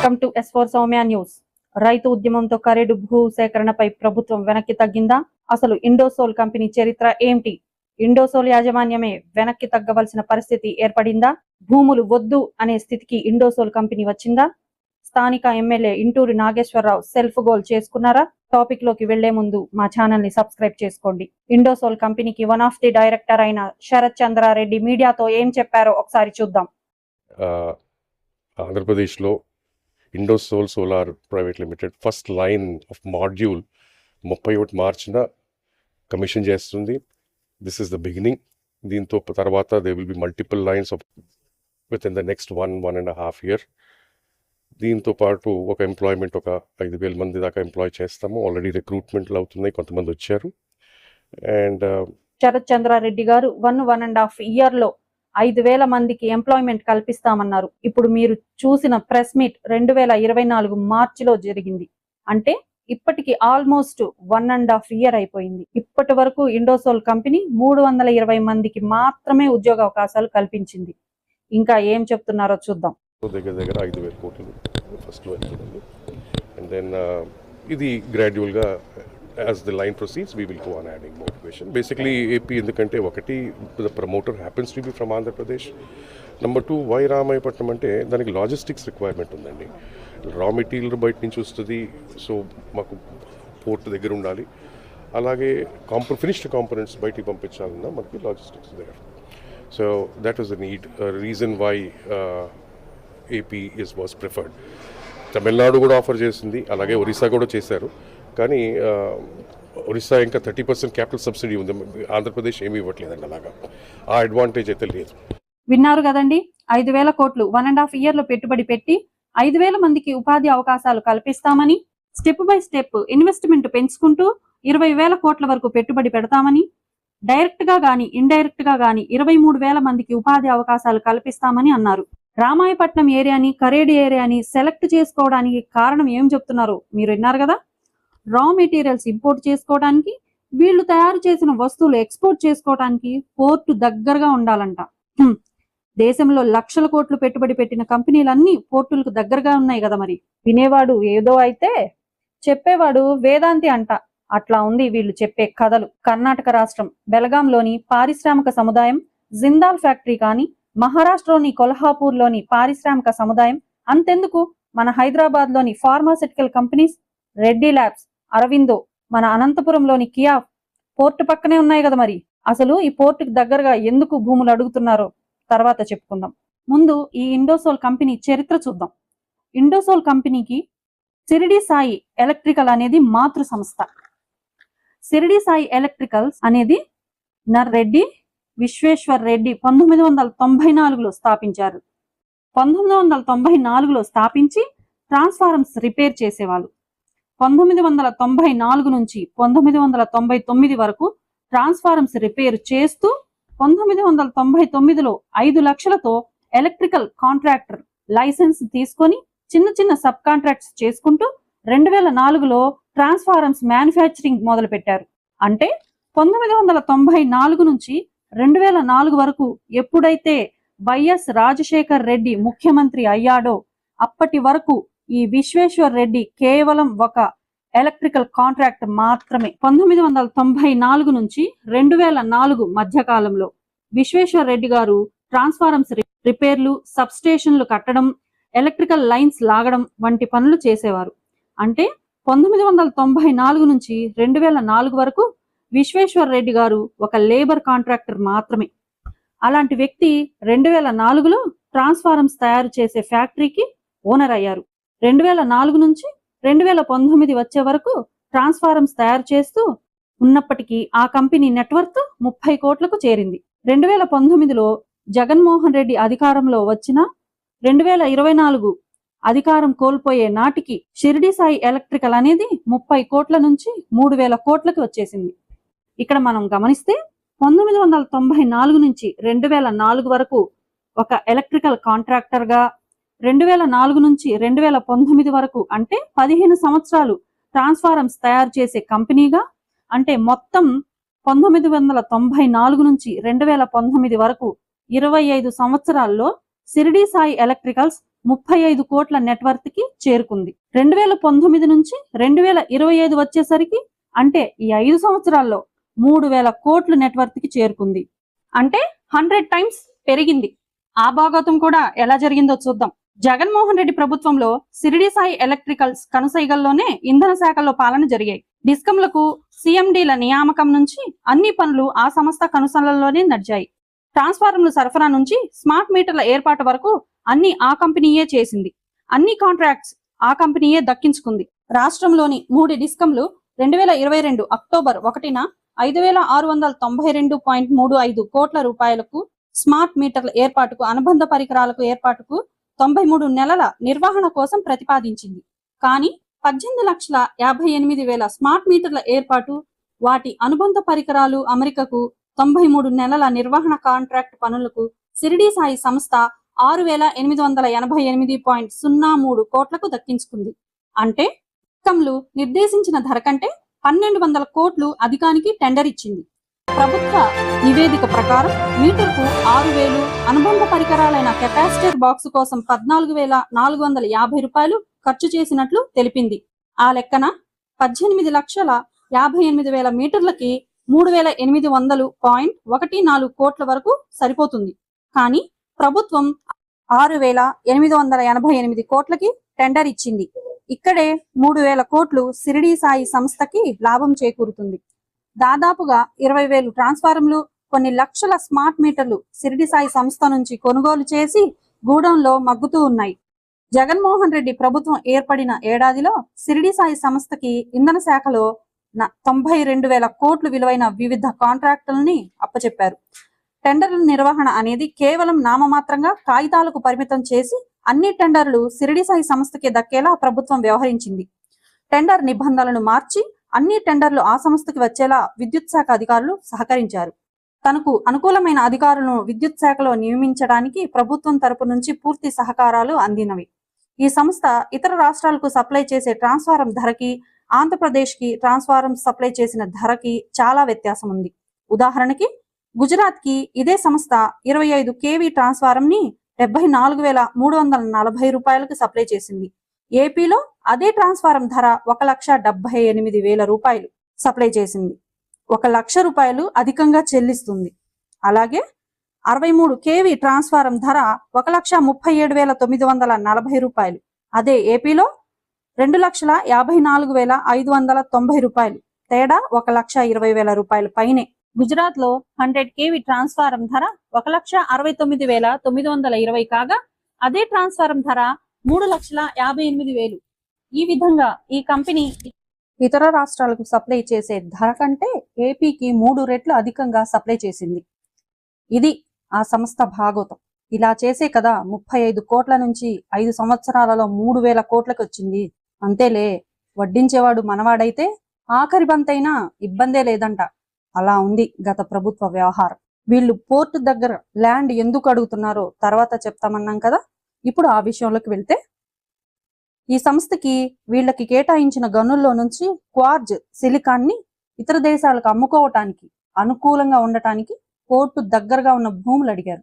Welcome to S four Soumya news. రైతు ఉద్యమంతో కరేడు భూ సేకరణపై ప్రభుత్వం వెనక్కి తగ్గిందా? అసలు ఇండోసోల్ కంపెనీ చరిత్ర ఏంటి ఇండోసోల్ యాజమాన్యమే వెనక్కి తగ్గవలసిన పరిస్థితి ఏర్పడిందా? భూములు వద్దు అనే స్థితికి ఇండోసోల్ కంపెనీ వచ్చిందా? స్థానిక MLA Inturi Nageswara Rao self goal చేసుకున్నారా? టాపిక్లోకి వెళ్ళే ముందు మా ఛానల్ని సబ్స్క్రైబ్ చేసుకోండి. ఇండోసోల్ కంపెనీకి వన్ ఆఫ్ ది డైరెక్టర్ అయిన శరత్ చంద్రారెడ్డి మీడియాతో ఏం చెప్పారో ఒకసారి చూద్దాం. ఆంధ్రప్రదేశ్లో Indosol solar private limited first line of module ముప్పై ఒకటి మార్చిన కమిషన్ చేస్తుంది. దిస్ ఇస్ ద బిగినింగ్ దీంతో తర్వాత they will be multiple lines of with in the next one one and half year దీంతో పాటు ఒక ఎంప్లాయ్మెంట్ ఒక ఐదు వేల మంది దాకా ఎంప్లాయ్ చేస్తాము. ఆల్రెడీ రిక్రూట్మెంట్లు అవుతున్నాయి. కొంతమంది వచ్చారు. అండ్ uh, శరత్ చంద్రారెడ్డి గారు వన్ వన్ అండ్ హాఫ్ ఇయర్లో ఐదు వేల మందికి ఎంప్లాయ్మెంట్ కల్పిస్తామన్నారు. ఇప్పుడు మీరు చూసిన ప్రెస్ మీట్ రెండు వేల ఇరవై నాలుగు మార్చిలో జరిగింది. అంటే ఇప్పటికి almost one and half year అయిపోయింది. ఇప్పటి వరకు ఇండోసోల్ కంపెనీ మూడు వందల ఇరవై మందికి మాత్రమే ఉద్యోగ అవకాశాలు కల్పించింది. ఇంకా ఏం చెప్తున్నారో చూద్దాం. దగ్గర దగ్గర ఐదు వేల కోట్లు ఫస్ట్ అండ్ దెన్ ఇది గ్రాడ్యువల్గా as the line proceeds we will go on adding motivation basically AP ఎందుకంటే ఒకటి the promoter happens to be from Andhra Pradesh number two why Ramayapatnam అంటే దానికి లాజిస్టిక్స్ రిక్వైర్మెంట్ ఉందండి. రా మెటీరియల్ బయట నుంచి వస్తుంది సో మాకు పోర్ట్ దగ్గర ఉండాలి. అలాగే కాంపో ఫినిష్డ్ కాంపోనెంట్స్ బయటికి పంపించాలన్నా మనకి లాజిస్టిక్స్ దగ్గర so that is the need reason why AP is was preferred Tamil Nadu కూడా ఆఫర్ చేసింది అలాగే ఒరిస్సా కూడా చేశారు. కానీ ఒరిస్సా ఇంకా థర్టీ పర్సెంట్ క్యాపిటల్ సబ్సిడీ ఉంది. ఆంధ్రప్రదేశ్ ఏమీ ఇవ్వట్లేదండి అలాగా. ఆ అడ్వాంటేజ్ అయితే లేదు. విన్నారు కదండి? ఐదు వేల కోట్లు వన్ అండ్ హాఫ్ ఇయర్లో పెట్టుబడి పెట్టి ఐదు వేల మందికి ఉపాధి అవకాశాలు కల్పిస్తామని స్టెప్ బై స్టెప్ ఇన్వెస్ట్మెంట్ పెంచుకుంటూ ఇరవై వేల కోట్ల వరకు పెట్టుబడి పెడతామని డైరెక్ట్గా గాని ఇండైరెక్ట్గా గాని ఇరవై మూడు వేల మందికి ఉపాధి అవకాశాలు కల్పిస్తామని అన్నారు. రామాయపట్నం ఏరియాని కరేడు ఏరియాని సెలెక్ట్ చేసుకోవడానికి కారణం ఏం చెప్తున్నారు మీరు విన్నారు కదా? రా మెటీరియల్స్ ఇంపోర్ట్ చేసుకోవడానికి వీళ్ళు తయారు చేసిన వస్తువులు ఎక్స్పోర్ట్ చేసుకోవడానికి పోర్టు దగ్గరగా ఉండాలంట. దేశంలో లక్షల కోట్లు పెట్టుబడి పెట్టిన కంపెనీలన్నీ పోర్టులకు దగ్గరగా ఉన్నాయి కదా మరి. వినేవాడు ఏదో అయితే చెప్పేవాడు వేదాంతి అంట. అట్లా ఉంది వీళ్ళు చెప్పే కథలు. కర్ణాటక రాష్ట్రం బెలగాంలోని పారిశ్రామిక సముదాయం జిందాల్ ఫ్యాక్టరీ కానీ మహారాష్ట్రలోని కొల్హాపూర్లోని పారిశ్రామిక సముదాయం అంతెందుకు? మన హైదరాబాద్లోని pharmaceutical companies Reddy labs Aurobindo మన అనంతపురంలోని కియా పోర్టు పక్కనే ఉన్నాయి కదా మరి. అసలు ఈ పోర్టుకు దగ్గరగా ఎందుకు భూములు అడుగుతున్నారో తర్వాత చెప్పుకుందాం. ముందు ఈ ఇండోసోల్ కంపెనీ చరిత్ర చూద్దాం. ఇండోసోల్ కంపెనీకి సిరిడి సాయి ఎలక్ట్రికల్ అనేది మాతృ సంస్థ. సిరిడి సాయి ఎలక్ట్రికల్స్ అనేది నర్రెడ్డి విశ్వేశ్వర్ రెడ్డి పంతొమ్మిది వందల తొంభై నాలుగులో స్థాపించారు. పంతొమ్మిది వందల తొంభై నాలుగులో స్థాపించి ట్రాన్స్ఫార్మర్స్ రిపేర్ చేసేవాళ్ళు. పంతొమ్మిది వందల తొంభై నాలుగు నుంచి పంతొమ్మిది వందల తొంభై తొమ్మిది వరకు ట్రాన్స్ఫారమ్స్ రిపేర్ చేస్తూ పంతొమ్మిది వందల తొంభై తొమ్మిదిలో ఐదు లక్షలతో ఎలక్ట్రికల్ కాంట్రాక్టర్ లైసెన్స్ తీసుకొని చిన్న చిన్న సబ్ కాంట్రాక్ట్స్ చేసుకుంటూ రెండు వేల నాలుగులో ట్రాన్స్ఫారమ్స్ మ్యానుఫ్యాక్చరింగ్ మొదలు పెట్టారు అంటే పంతొమ్మిది వందల తొంభై నాలుగు నుంచి రెండు వేల నాలుగు వరకు ఎప్పుడైతే వైఎస్ రాజశేఖర్ రెడ్డి ముఖ్యమంత్రి అయ్యాడో అప్పటి వరకు ఈ విశ్వేశ్వర్ రెడ్డి కేవలం ఒక ఎలక్ట్రికల్ కాంట్రాక్ట్ మాత్రమే. పంతొమ్మిది వందల తొంభై నాలుగు నుంచి రెండు వేల నాలుగు మధ్య కాలంలో విశ్వేశ్వర్ రెడ్డి గారు ట్రాన్స్ఫారమ్స్ రిపేర్లు సబ్స్టేషన్లు కట్టడం ఎలక్ట్రికల్ లైన్స్ లాగడం వంటి పనులు చేసేవారు. అంటే పంతొమ్మిది వందల తొంభై నాలుగు నుంచి రెండు వేల నాలుగు వరకు విశ్వేశ్వర్ రెడ్డి గారు ఒక లేబర్ కాంట్రాక్టర్ మాత్రమే. అలాంటి వ్యక్తి రెండు వేల నాలుగులో ట్రాన్స్ఫారమ్స్ తయారు చేసే ఫ్యాక్టరీకి ఓనర్ అయ్యారు. రెండు వేల నాలుగు నుంచి రెండు వేల పంతొమ్మిది వచ్చే వరకు ట్రాన్స్ఫారమ్స్ తయారు చేస్తూ ఉన్నప్పటికీ ఆ కంపెనీ నెట్వర్క్ ముప్పై కోట్లకు చేరింది. రెండు వేల పంతొమ్మిదిలో జగన్మోహన్ రెడ్డి అధికారంలో వచ్చిన రెండు వేల ఇరవై నాలుగు అధికారం కోల్పోయే నాటికి షిరిడి సాయి ఎలక్ట్రికల్ అనేది ముప్పై కోట్ల నుంచి మూడు వేల కోట్లకి వచ్చేసింది. ఇక్కడ మనం గమనిస్తే పంతొమ్మిది వందల తొంభై నాలుగు నుంచి రెండు వేల నాలుగు వరకు ఒక ఎలక్ట్రికల్ కాంట్రాక్టర్గా రెండు వేల నాలుగు నుంచి రెండు వేల పంతొమ్మిది వరకు అంటే పదిహేను సంవత్సరాలు ట్రాన్స్ఫారమ్స్ తయారు చేసే కంపెనీగా అంటే మొత్తం పంతొమ్మిది వందల తొంభై నాలుగు నుంచి రెండు వేల పంతొమ్మిది వరకు ఇరవై ఐదు సంవత్సరాల్లో సిరిడి సాయి ఎలక్ట్రికల్స్ ముప్పై ఐదు కోట్ల నెట్వర్త్కి చేరుకుంది. రెండు వేల పంతొమ్మిది నుంచి రెండు వేల ఇరవై ఐదు వచ్చేసరికి అంటే ఈ ఐదు సంవత్సరాల్లో మూడు వేల కోట్ల నెట్వర్త్కి చేరుకుంది. అంటే హండ్రెడ్ టైమ్స్ పెరిగింది. ఆ భాగోతం కూడా ఎలా జరిగిందో చూద్దాం. జగన్మోహన్ రెడ్డి ప్రభుత్వంలో సిరిడి సాయి ఎలక్ట్రికల్స్ కనుసైగల్లోనే ఇంధన శాఖలో పాలన జరిగాయి. డిస్కంలకు సిఎండీల నియామకం నుంచి అన్ని పనులు ఆ సంస్థ కనుసలలోనే నడిచాయి. ట్రాన్స్ఫార్మర్ల సరఫరా నుంచి స్మార్ట్ మీటర్ల ఏర్పాటు వరకు అన్ని ఆ కంపెనీయే చేసింది. అన్ని కాంట్రాక్ట్స్ ఆ కంపెనీయే దక్కించుకుంది. రాష్ట్రంలోని మూడు డిస్కంలు రెండు వేల ఇరవై రెండు అక్టోబర్ ఒకటిన ఐదు వేల ఆరు వందల తొంభై రెండు పాయింట్ మూడు ఐదు కోట్ల రూపాయలకు స్మార్ట్ మీటర్ల ఏర్పాటుకు అనుబంధ పరికరాలకు ఏర్పాటుకు తొంభై మూడు నెలల నిర్వహణ కోసం ప్రతిపాదించింది. కానీ పద్దెనిమిది లక్షల యాభై ఎనిమిది వేల స్మార్ట్ మీటర్ల ఏర్పాటు వాటి అనుబంధ పరికరాలు అమెరికకు తొంభై మూడు నెలల నిర్వహణ కాంట్రాక్ట్ పనులకు సిరిడి సాయి సంస్థ ఆరు వేల ఎనిమిది వందల ఎనభై ఎనిమిది పాయింట్ సున్నా మూడు కోట్లకు దక్కించుకుంది. అంటే కమ్లు నిర్దేశించిన ధర కంటే పన్నెండు వందల కోట్లు అధికానికి టెండర్ ఇచ్చింది. ప్రభుత్వ నివేదిక ప్రకారం మీటర్కు ఆరు వేలు అనుబంధ పరికరాలైన కెపాసిటర్ బాక్స్ కోసం పద్నాలుగు వేల నాలుగు వందల యాభై రూపాయలు ఖర్చు చేసినట్లు తెలిపింది. ఆ లెక్కన పద్దెనిమిది లక్షల యాభై ఎనిమిది వేల మీటర్లకి మూడు వేల ఎనిమిది వందలు పాయింట్ ఒకటి నాలుగు కోట్ల వరకు సరిపోతుంది. కానీ ప్రభుత్వం ఆరు వేల ఎనిమిది వందల ఎనభై ఎనిమిది కోట్లకి టెండర్ ఇచ్చింది. ఇక్కడే మూడు వేల కోట్లు సిరిడి సాయి సంస్థకి లాభం చేకూరుతుంది. దాదాపుగా ఇరవై వేలు ట్రాన్స్ఫార్మర్లు కొన్ని లక్షల స్మార్ట్ మీటర్లు సిరిడి సాయి సంస్థ నుంచి కొనుగోలు చేసి గూడెంలో మగ్గుతూ ఉన్నాయి. జగన్మోహన్ రెడ్డి ప్రభుత్వం ఏర్పడిన ఏడాదిలో సిరిడి సాయి సంస్థకి ఇంధన శాఖలో న- తొంభై రెండు వేల కోట్లు విలువైన వివిధ కాంట్రాక్టులని అప్పచెప్పారు. టెండర్ల నిర్వహణ అనేది కేవలం నామమాత్రంగా కాగితాలకు పరిమితం చేసి అన్ని టెండర్లు సిరిడి సాయి సంస్థకి దక్కేలా ప్రభుత్వం వ్యవహరించింది. టెండర్ నిబంధనలను మార్చి అన్ని టెండర్లు ఆ సంస్థకి వచ్చేలా విద్యుత్ శాఖ అధికారులు సహకరించారు. తనకు అనుకూలమైన అధికారులను విద్యుత్ శాఖలో నియమించడానికి ప్రభుత్వం తరపు నుంచి పూర్తి సహకారాలు అందినవి. ఈ సంస్థ ఇతర రాష్ట్రాలకు సప్లై చేసే ట్రాన్స్ఫారం ధరకి ఆంధ్రప్రదేశ్కి ట్రాన్స్ఫారం సప్లై చేసిన ధరకి చాలా వ్యత్యాసం ఉంది. ఉదాహరణకి గుజరాత్కి ఇదే సంస్థ ఇరవై ఐదు కేవీ ట్రాన్స్ఫారం ని డెబ్బై నాలుగు వేల మూడు వందల నలభై రూపాయలకు సప్లై చేసింది. ఏపీలో అదే ట్రాన్స్ఫారం ధర ఒక లక్ష డెబ్బై ఎనిమిది వేల రూపాయలు సప్లై చేసింది. ఒక లక్ష రూపాయలు అధికంగా చెల్లిస్తుంది. అలాగే అరవై మూడు కేవీ ట్రాన్స్ఫారం ధర ఒక లక్ష ముప్పై ఏడు వేల తొమ్మిది వందల నలభై రూపాయలు. అదే ఏపీలో రెండు లక్షల యాభై నాలుగు వేల ఐదు వందల తొంభై రూపాయలు. తేడా ఒక లక్ష ఇరవై వేల రూపాయల పైనే. గుజరాత్లో హండ్రెడ్ కేవీ ట్రాన్స్ఫారం ధర ఒక లక్ష అరవై తొమ్మిది వేల తొమ్మిది వందల ఇరవై కాగా అదే ట్రాన్స్ఫారం ధర మూడు లక్షల యాభై ఎనిమిది వేలు. ఈ విధంగా ఈ కంపెనీ ఇతర రాష్ట్రాలకు సప్లై చేసే ధర కంటే ఏపీకి మూడు రెట్లు అధికంగా సప్లై చేసింది. ఇది ఆ సంస్థ భాగోతం. ఇలా చేసే కదా ముప్పై ఐదు కోట్ల నుంచి ఐదు సంవత్సరాలలో మూడు వేల కోట్లకు వచ్చింది. అంతేలే వడ్డించేవాడు మనవాడైతే ఆఖరి బంతైనా ఇబ్బందే లేదంట. అలా ఉంది గత ప్రభుత్వ వ్యవహారం. వీళ్ళు పోర్టు దగ్గర ల్యాండ్ ఎందుకు అడుగుతున్నారో తర్వాత చెప్తామన్నాం కదా. ఇప్పుడు ఆ విషయంలోకి వెళ్తే ఈ సంస్థకి వీళ్ళకి కేటాయించిన గనుల్లో నుంచి క్వార్జ్ సిలికాన్ని ఇతర దేశాలకు అమ్ముకోవటానికి అనుకూలంగా ఉండటానికి కోర్టు దగ్గరగా ఉన్న భూములు అడిగారు.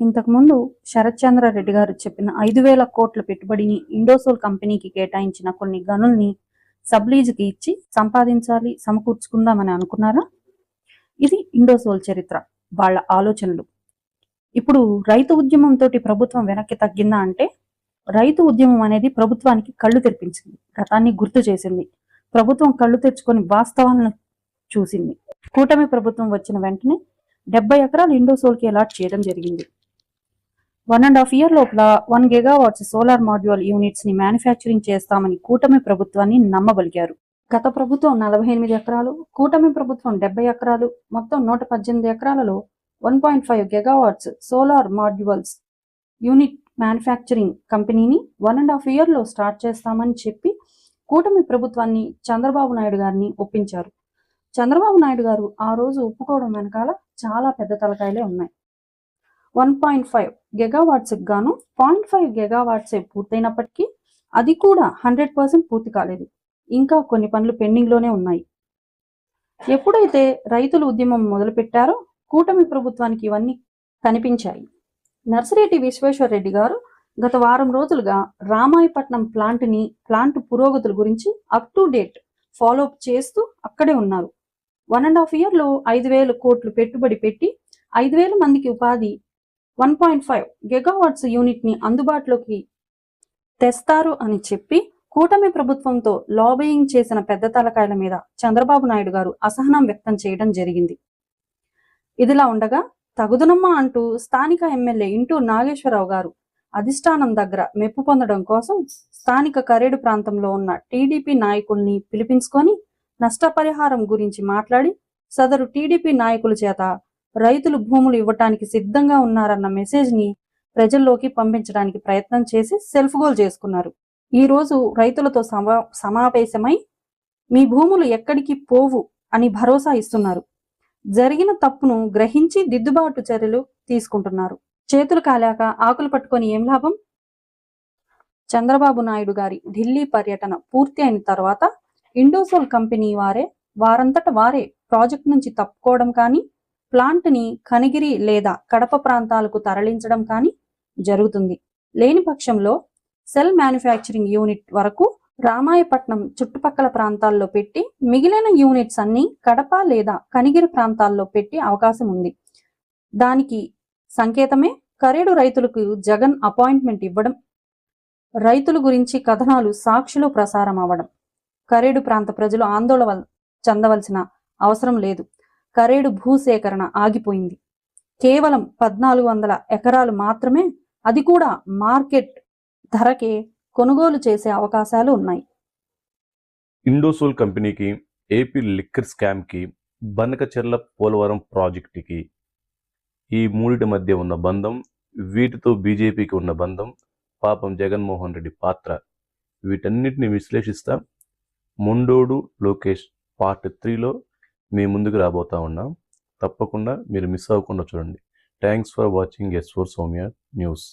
ఇంతకుముందు శరత్ చంద్ర రెడ్డి గారు చెప్పిన ఐదు వేల కోట్ల పెట్టుబడిని ఇండోసోల్ కంపెనీకి కేటాయించిన కొన్ని గనుల్ని సబ్లీజుకి ఇచ్చి సంపాదించాలి సమకూర్చుకుందామని అనుకున్నారా? ఇది ఇండోసోల్ చరిత్ర వాళ్ళ ఆలోచనలు. ఇప్పుడు రైతు ఉద్యమంతో ప్రభుత్వం వెనక్కి తగ్గిందా అంటే రైతు ఉద్యమం అనేది ప్రభుత్వానికి కళ్ళు తెరిపించింది గతాన్ని గుర్తు చేసింది. ప్రభుత్వం కళ్ళు తెరుచుకొని వాస్తవాలను చూసింది. కూటమి ప్రభుత్వం వచ్చిన వెంటనే డెబ్బై ఎకరాలు ఇండోసోల్కి అలాట్ చేయడం జరిగింది. వన్ అండ్ హాఫ్ ఇయర్ లోపల వన్ గిగావాట్స్ సోలార్ మాడ్యూల్ యూనిట్స్ని మ్యానుఫ్యాక్చరింగ్ చేస్తామని కూటమి ప్రభుత్వాన్ని నమ్మబలిగారు. గత ప్రభుత్వం నలభై ఎనిమిది ఎకరాలు కూటమి ప్రభుత్వం డెబ్బై ఎకరాలు మొత్తం నూట పద్దెనిమిది ఎకరాలలో one point five gigawatts solar modules unit manufacturing కంపెనీని వన్ అండ్ హాఫ్ ఇయర్లో స్టార్ట్ చేస్తామని చెప్పి కూటమి ప్రభుత్వాన్ని చంద్రబాబు నాయుడు గారిని ఒప్పించారు. చంద్రబాబు నాయుడు గారు ఆ రోజు ఒప్పుకోవడం వెనకాల చాలా పెద్ద తలకాయలే ఉన్నాయి. వన్ పాయింట్ ఫైవ్ గెగావాట్స్ గాను పాయింట్ ఫైవ్ గెగావాట్స్ పూర్తయినప్పటికీ అది కూడా హండ్రెడ్ పర్సెంట్ పూర్తి కాలేదు. ఇంకా కొన్ని పనులు పెండింగ్లోనే ఉన్నాయి. ఎప్పుడైతే రైతులు ఉద్యమం మొదలుపెట్టారో కూటమి ప్రభుత్వానికి ఇవన్నీ కనిపించాయి. నర్సిరెడ్డి విశ్వేశ్వర రెడ్డి గారు గత వారం రోజులుగా రామాయపట్నం ప్లాంట్ని ప్లాంట్ పురోగతుల గురించి up to date follow up చేస్తూ అక్కడే ఉన్నారు. వన్ అండ్ హాఫ్ ఇయర్లో ఐదు వేల కోట్లు పెట్టుబడి పెట్టి ఐదు వేల మందికి ఉపాధి వన్ పాయింట్ ఫైవ్ గెగావాట్స్ యూనిట్ని అందుబాటులోకి తెస్తారు అని చెప్పి కూటమి ప్రభుత్వంతో లాబియింగ్ చేసిన పెద్ద తలకాయల మీద చంద్రబాబు నాయుడు గారు అసహనం వ్యక్తం చేయడం జరిగింది. ఇదిలా ఉండగా తగుదనమ్మా అంటూ స్థానిక ఎమ్మెల్యే ఇంటూ నాగేశ్వరరావు గారు అధిష్టానం దగ్గర మెప్పు పొందడం కోసం స్థానిక కరేడు ప్రాంతంలో ఉన్న టీడీపీ నాయకుల్ని పిలిపించుకొని నష్టపరిహారం గురించి మాట్లాడి సదరు టీడీపీ నాయకుల చేత రైతులు భూములు ఇవ్వటానికి సిద్ధంగా ఉన్నారన్న మెసేజ్ని ప్రజల్లోకి పంపించడానికి ప్రయత్నం చేసి సెల్ఫ్ గోల్ చేసుకున్నారు. ఈ రోజు రైతులతో సమా సమావేశమై మీ భూములు ఎక్కడికి పోవు అని భరోసా ఇస్తున్నారు. జరిగిన తప్పును గ్రహించి దిద్దుబాటు చర్యలు తీసుకుంటున్నారు. చేతులు కాలాక ఆకులు పట్టుకొని ఏం లాభం? చంద్రబాబు నాయుడు గారి ఢిల్లీ పర్యటన పూర్తి అయిన తర్వాత ఇండోసోల్ కంపెనీ వారే వారంతట వారే ప్రాజెక్ట్ నుంచి తప్పుకోవడం కానీ ప్లాంట్ని కనిగిరి లేదా కడప ప్రాంతాలకు తరలించడం కానీ జరుగుతుంది. లేని పక్షంలో సెల్ మ్యానుఫ్యాక్చరింగ్ యూనిట్ వరకు రామాయపట్నం చుట్టుపక్కల ప్రాంతాల్లో పెట్టి మిగిలిన యూనిట్స్ అన్ని కడప లేదా కనిగిరి ప్రాంతాల్లో పెట్టి అవకాశం ఉంది. దానికి సంకేతమే కరేడు రైతులకు జగన్ అపాయింట్మెంట్ ఇవ్వడం రైతుల గురించి కథనాలు సాక్షులు ప్రసారం అవ్వడం. కరేడు ప్రాంత ప్రజలు ఆందోళన చెందవలసిన అవసరం లేదు. కరేడు భూసేకరణ ఆగిపోయింది. కేవలం పద్నాలుగు వందల ఎకరాలు మాత్రమే అది కూడా మార్కెట్ ధరకే కొనుగోలు చేసే అవకాశాలు ఉన్నాయి. ఇండోసోల్ కంపెనీకి ఏపీ లిక్కర్ స్కామ్కి బనకచెర్ల పోలవరం ప్రాజెక్టుకి ఈ మూడిటి మధ్య ఉన్న బంధం వీటితో బీజేపీకి ఉన్న బంధం పాపం జగన్మోహన్ రెడ్డి పాత్ర వీటన్నిటిని విశ్లేషిస్తా ముండోడు లోకేష్ పార్ట్ త్రీలో మీ ముందుకు రాబోతా ఉన్నాం. తప్పకుండా మీరు మిస్ అవ్వకుండా చూడండి. Thanks for watching S four Soumya news.